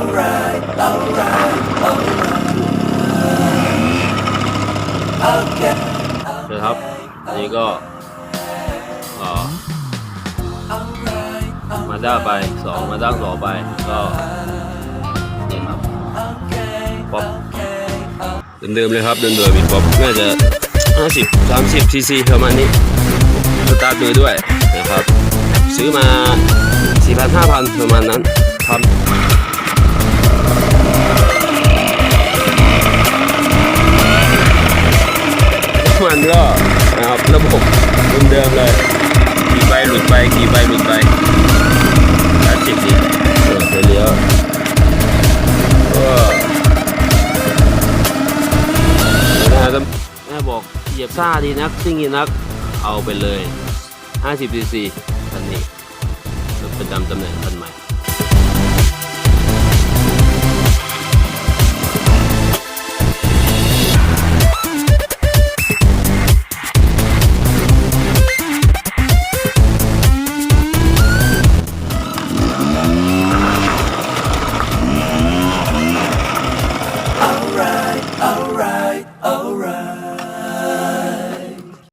alright, alright, alright. Okay. นะครับนนี้ก็อ่อมาด้าไปสองมาด้าสองไปก็นี่ครับป๊อปเดิมๆเลยครับเดิมๆมีป๊อปน่าจะ50 30ซีซีประมาณนี้สตาร์ทมือด้วยนะครับ ซื้อมา4,000 5,000 ประมาณนั้นครับ มันก็นะครับระบบเดิมๆเลยกี่ใบหลุดไปกี่ใบหลุดไปคลาสสิกดีเออเลี้ยวก็นะครับแม่บอกเหยียบซ่าดีนักซิ่งดีนักเอาไปเลย 50 cc คันนี้รถประจำตำแหน่งคัน